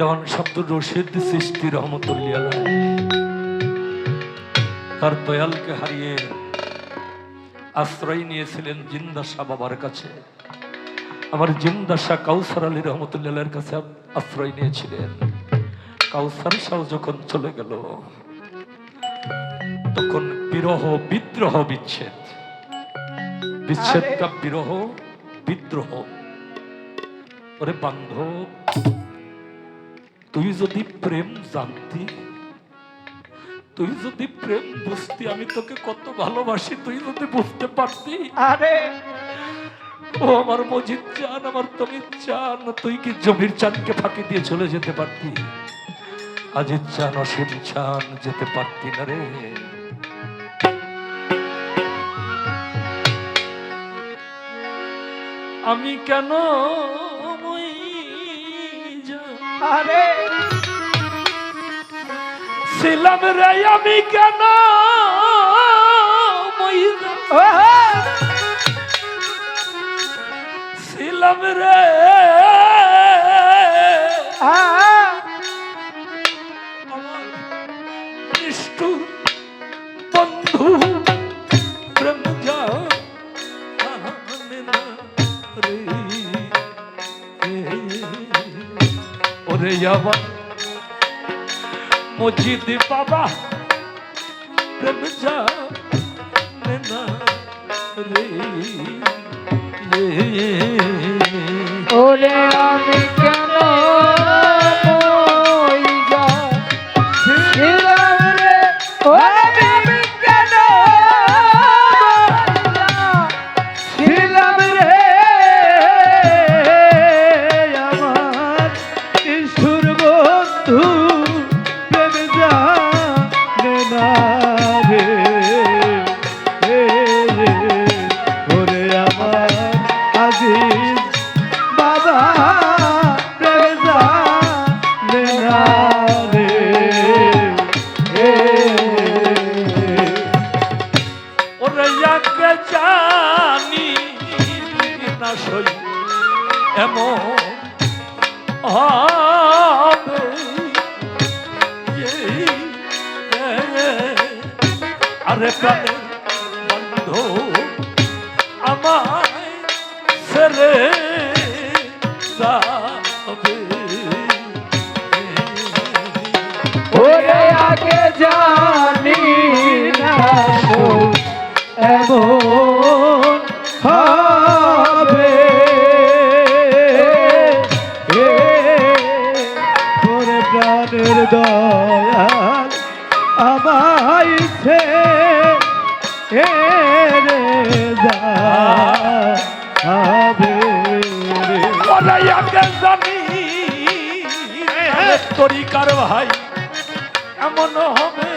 দেওয়ান শব্দ রশিদ সৃষ্টি রহমতুল্লাহ তার দয়ালকে হারিয়ে আশ্রয় নিয়েছিলেন জিন্দা শাহ বাবার কাছে। আমার জিন্দা শাহ কাউসার আলী রহমতুল্লাহের কাছে আশ্রয় নিয়েছিলেন। কাউসার শাহ যখন চলে গেল তখন বিরহ বিদ্রোহ বিচ্ছেদ। বিচ্ছেদটা বিরহ বিদ্রোহ। ওরে বান্ধব। তুই যদি প্রেম জানতি তুই যদি প্রেম বুঝতি আমি তোকে কত ভালোবাসি তুই যদি বুঝতে পারতি। আরে! ও আমার মজিদ চান আমার তুমি চান তুই কি জমির চানকে ফাঁকি দিয়ে চলে যেতে পারতি? আজিজ চান অসীম চান যেতে পারতি না রে। আমি কেন আরে। ছিলাম রে আমি কেন? ছিলাম রে মজিদ বাবা প্রেম জানে না রে ওরে আমি কেন হবে আরে তরিকার ভাই এমন হবে।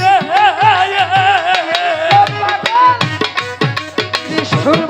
রে। নিষ্ঠুর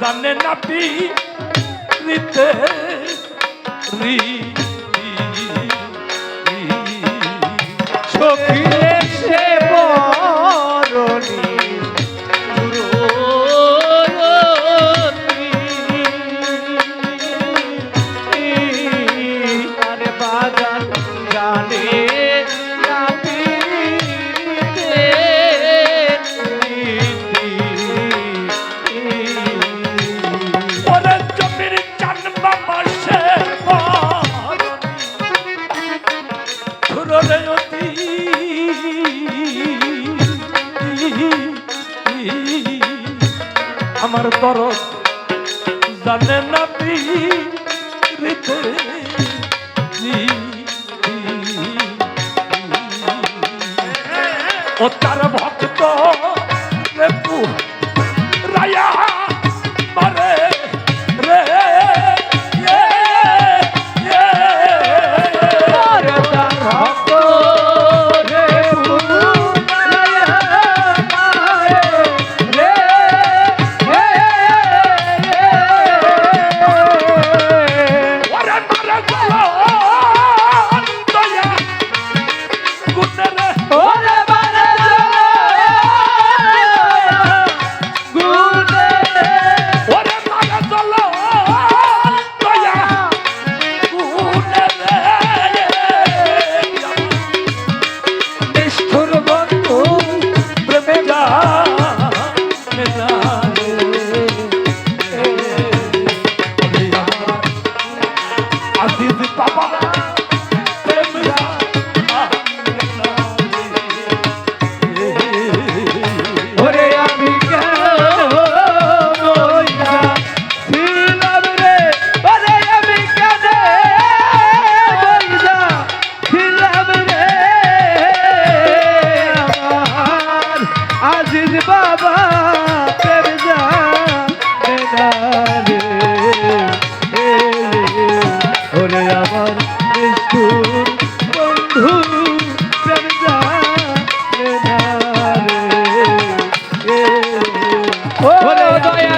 জানে না পি রিতে রি সখী সারা 我有我有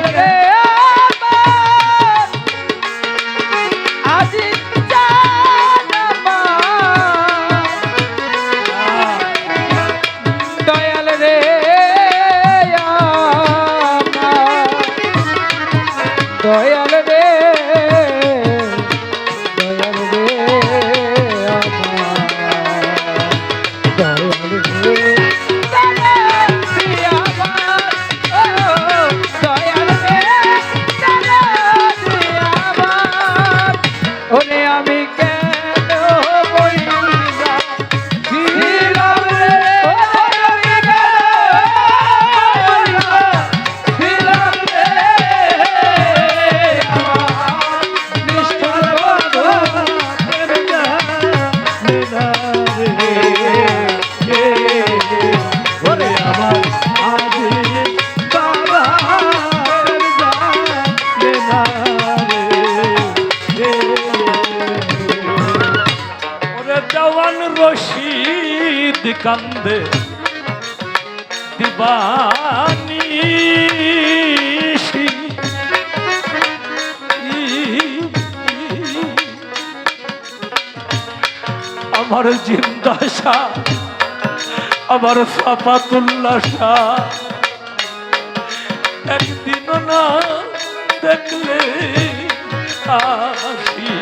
কাঁদে দিবানি আমার জিন্দা শাহ আমার সাফাতুল্লা শাহ একদিন না দেখলে আসি।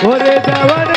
ঘরে দেওয়ার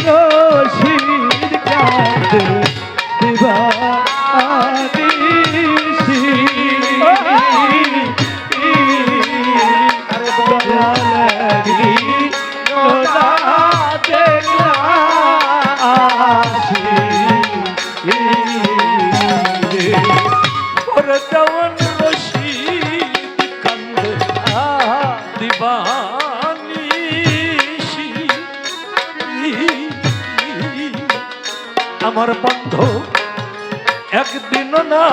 আমার বন্ধু একদিন না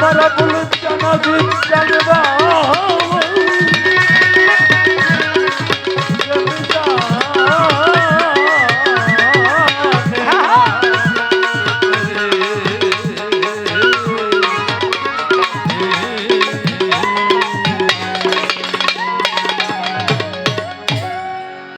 Kara bulut cana düşsen de ah, ah.